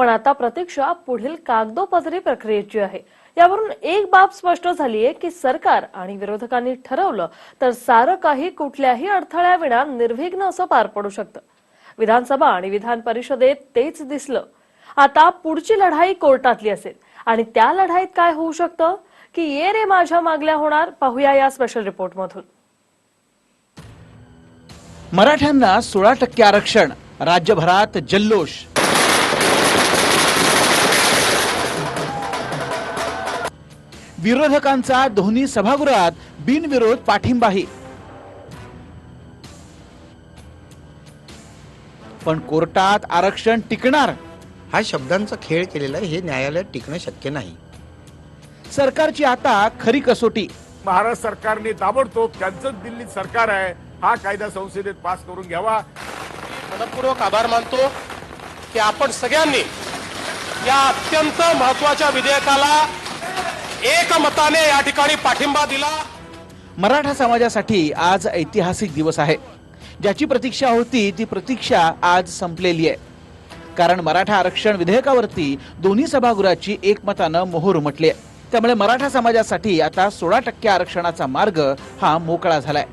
पण आता प्रतीक्षा पुढील कागदोपत्री प्रक्रियेची आहे. यावरून एक बाब स्पष्ट झाली आहे की सरकार आणि विरोधकांनी ठरवलं तर सारं काही कुठल्याही अडथळ्याविना निर्विघ्न असं पार पडू शकतं. विधानसभा आणि विधान परिषदेत तेच दिसलं. आता पुढची लढाई कोर्टातली असेल आणि त्या लढाईत काय होऊ शकतं? की ये रे माझ्या मागल्या होणार? पाहूया या स्पेशल रिपोर्ट मधून. मराठ्यांना सोळा टक्के आरक्षण राज्यभरात जल्लोष. विरोधकांचा दोन्ही सभागृहात बिनविरोध पाठिंबाही. पण कोर्टात आरक्षण टिकणार? हा शब्दांचा खेळ केलेला आहे हे न्यायालयात टिकणं शक्य नाही. सरकारची आता खरी कसोटी. महाराष्ट्र सरकारने ताबडतोब त्यांचं दिल्लीत सरकार आहे हा कायदा संसदेत पास करून घ्यावा. मनपूर्वक आभार मानतो की आपण सगळ्यांनी या अत्यंत महत्त्वाच्या विधेयकाला एकमताने या ठिकाणी पाठिंबा दिला. मराठा समाजासाठी आज ऐतिहासिक दिवस आहे. ज्याची प्रतीक्षा होती ती प्रतीक्षा आज संपलेली आहे. कारण मराठा आरक्षण विधेयकावरती दोन्ही सभागृहाची एकमतानं मोहर उमटली आहे. त्यामुळे मराठा समाजासाठी आता सोळा टक्के आरक्षणाचा मार्ग हा मोकळा झालाय.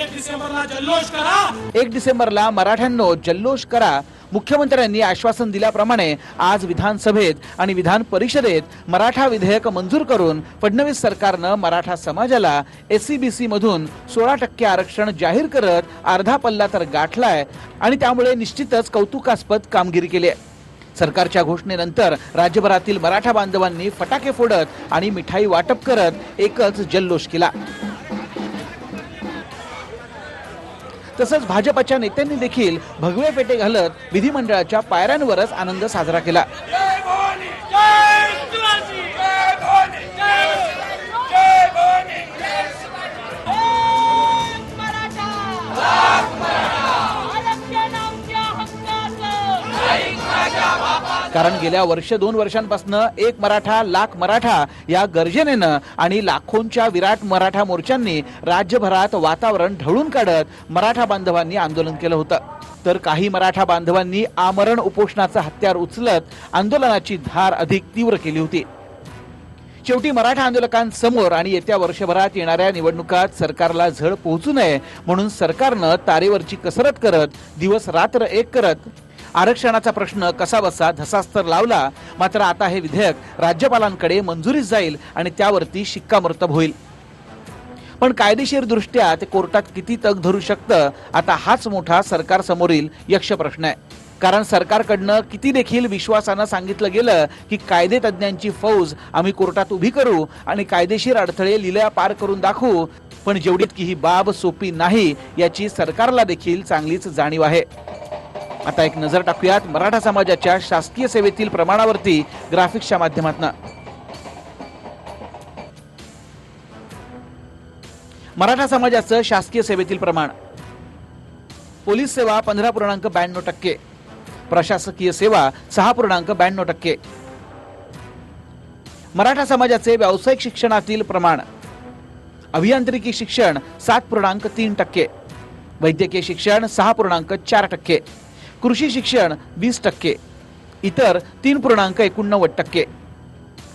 एक डिसेंबरला जल्लोष करा. एक डिसेंबरला मराठ्यांनो जल्लोष करा. मुख्यमंत्र्यांनी आश्वासन दिल्याप्रमाणे आज विधानसभेत आणि विधान परिषदेत मराठा विधेयक मंजूर करून फडणवीस सरकारनं मराठा समाजाला एससीबीसी मधून सोळा टक्के आरक्षण जाहीर करत अर्धा पल्ला तर गाठलाय आणि त्यामुळे निश्चितच कौतुकास्पद कामगिरी केली आहे. सरकारच्या घोषणेनंतर राज्यभरातील मराठा बांधवांनी फटाके फोडत आणि मिठाई वाटप करत एकच जल्लोष केला. तसंच भाजपच्या नेत्यांनी देखील भगवे पेटे घालत विधिमंडळाच्या पायऱ्यांवरच आनंद साजरा केला. कारण गेल्या वर्ष दोन वर्षांपासून एक मराठा लाख मराठा या गर्जनेनं आणि लाखोंच्या विराट मराठा मोर्चांनी राज्यभरात वातावरण ढवळून काढत मराठा बांधवांनी आंदोलन केलं होतं. तर काही मराठा बांधवांनी आमरण उपोषणाचं हत्यार उचलत आंदोलनाची धार अधिक तीव्र केली होती. शेवटी मराठा आंदोलकांसमोर आणि येत्या वर्षभरात येणाऱ्या निवडणुकात सरकारला झळ पोहोचू नये म्हणून सरकारनं तारेवरची कसरत करत दिवस रात्र एक करत आरक्षणाचा प्रश्न कसा बसा धसास्तर लावला मात्र आता हे विधेयक राज्यपालांकडे मंजुरीस जाईल आणि त्यावरती शिक्कामोर्तब होईल. पण कायदेशीर दृष्ट्या ते कोर्टात किती तग धरू शकतं आता हाच मोठा सरकारसमोरील यक्ष प्रश्न आहे. कारण सरकारकडनं किती देखील विश्वासानं सांगितलं गेलं की कायदे तज्ज्ञांची फौज आम्ही कोर्टात उभी करू आणि कायदेशीर अडथळे लिल्या पार करून दाखवू पण जेवढीत की ही बाब सोपी नाही याची सरकारला देखील चांगलीच जाणीव आहे. आता एक नजर टाकूयात मराठा समाजाच्या शासकीय सेवेतील प्रमाणावरती ग्राफिक्सच्या माध्यमातून. मराठा समाजाचं शासकीय सेवेतील प्रमाण. पोलीस सेवा पंधरा पूर्णांक ब्याण्णव टक्के. प्रशासकीय सेवा सहा पूर्णांक ब्याण्णव टक्के. मराठा समाजाचे व्यावसायिक शिक्षणातील प्रमाण. अभियांत्रिकी शिक्षण सात पूर्णांक तीन टक्के. वैद्यकीय शिक्षण सहा पूर्णांक चार टक्के. कृषी शिक्षण वीस टक्के इतर तीन पूर्णांक एकोणनव्वद टक्के.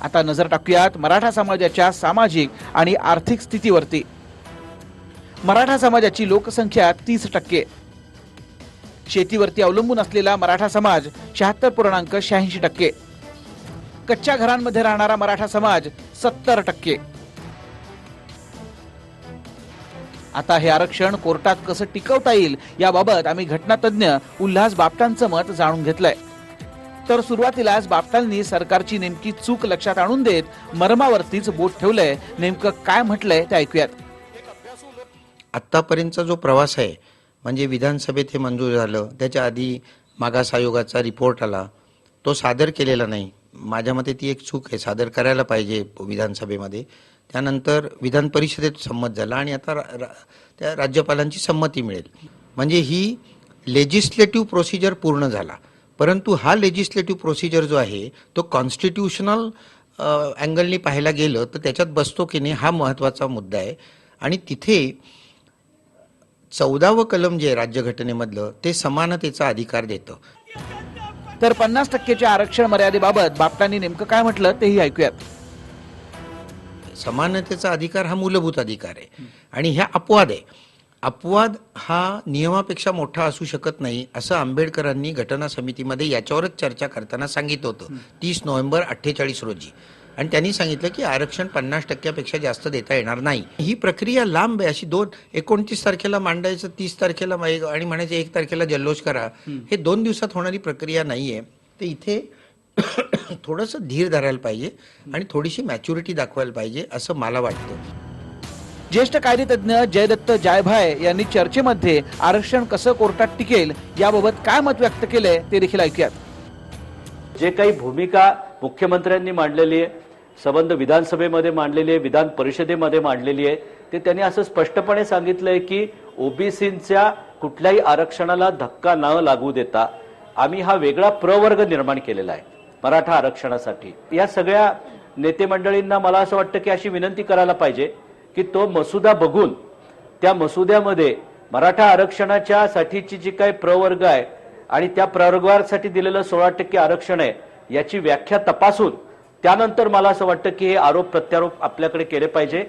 आता नजर टाकूयात मराठा समाजाच्या सामाजिक आणि आर्थिक स्थितीवरती. मराठा समाजाची लोकसंख्या तीस टक्के. शेतीवरती अवलंबून असलेला मराठा समाज शहात्तर पूर्णांक शहाऐंशी टक्के. कच्च्या घरांमध्ये राहणारा मराठा समाज सत्तर टक्के. आता हे आरक्षण कोर्टात कसं टिकवता येईल याबाबत आम्ही घटनातज्ञ उल्हास बापटांचं मत जाणून घेतलंय. तर सुरुवातीलाच बापटांनी सरकारची नेमकी चूक लक्षात आणून देत मर्मावरतीच बोट ठेवलंय. नेमकं काय म्हटलंय ते ऐकूयात. आत्तापर्यंतचा जो प्रवास आहे म्हणजे विधानसभेत हे मंजूर झालं त्याच्या आधी मागास आयोगाचा रिपोर्ट आला तो सादर केलेला नाही. माझ्या मते ती एक चूक आहे. सादर करायला पाहिजे विधानसभेमध्ये. त्यानंतर विधान परिषदेत संमत झाला आणि आता रा- रा- त्या राज्यपालांची संमती मिळेल. म्हणजे ही लेजिस्लेटिव्ह प्रोसिजर पूर्ण झाला. परंतु हा लेजिस्लेटिव्ह प्रोसिजर जो आहे तो कॉन्स्टिट्युशनल अँगलनी पाहायला गेलं तर त्याच्यात बसतो की नाही हा महत्त्वाचा मुद्दा आहे. आणि तिथे चौदावं कलम जे आहे राज्यघटनेमधलं ते समानतेचा अधिकार देतं. तर पन्नास टक्केच्या आरक्षण मर्यादेबाबत बापटांनी नेमकं काय म्हटलं तेही ऐकूयात. समानतेचा अधिकार हा मूलभूत अधिकार आहे. आणि ह्या अपवाद आहे. अपवाद हा नियमापेक्षा मोठा असू शकत नाही असं आंबेडकरांनी घटना समितीमध्ये याच्यावरच चर्चा करताना सांगितलं होतं. तीस नोव्हेंबर अठ्ठेचाळीस रोजी. आणि त्यांनी सांगितलं की आरक्षण पन्नास टक्क्यापेक्षा जास्त देता येणार नाही. ही प्रक्रिया लांब आहे. अशी दोन एकोणतीस तारखेला मांडायचं तीस तारखेला मा- आणि म्हणायचं एक तारखेला जल्लोष करा. हे दोन दिवसात होणारी प्रक्रिया नाहीये. तर इथे थोडंसं धीर धरायला पाहिजे आणि थोडीशी मॅच्युरिटी दाखवायला पाहिजे असं मला वाटतं. ज्येष्ठ कायदेतज्ञ जयदत्त जायभाय यांनी चर्चेमध्ये आरक्षण कसं कोर्टात टिकेल याबाबत काय मत व्यक्त केलंय ते देखील ऐकूयात. जे काही भूमिका मुख्यमंत्र्यांनी मांडलेली आहे संबंध विधानसभेमध्ये मांडलेली आहे विधान परिषदेमध्ये मांडलेली आहे. ते त्यांनी असं स्पष्टपणे सांगितलंय की ओबीसींच्या कुठल्याही आरक्षणाला धक्का न लागू देता आम्ही हा वेगळा प्रवर्ग निर्माण केलेला आहे मराठा आरक्षणासाठी. या सगळ्या नेते मंडळींना मला असं वाटतं की अशी विनंती करायला पाहिजे की तो मसुदा बघून त्या मसुद्यामध्ये मराठा आरक्षणाच्या साठीची जी काही प्रवर्ग आहे आणि त्या प्रवर्गासाठी दिलेलं सोळा टक्के आरक्षण आहे याची व्याख्या तपासून त्यानंतर मला असं वाटतं की हे आरोप प्रत्यारोप आपल्याकडे केले पाहिजे.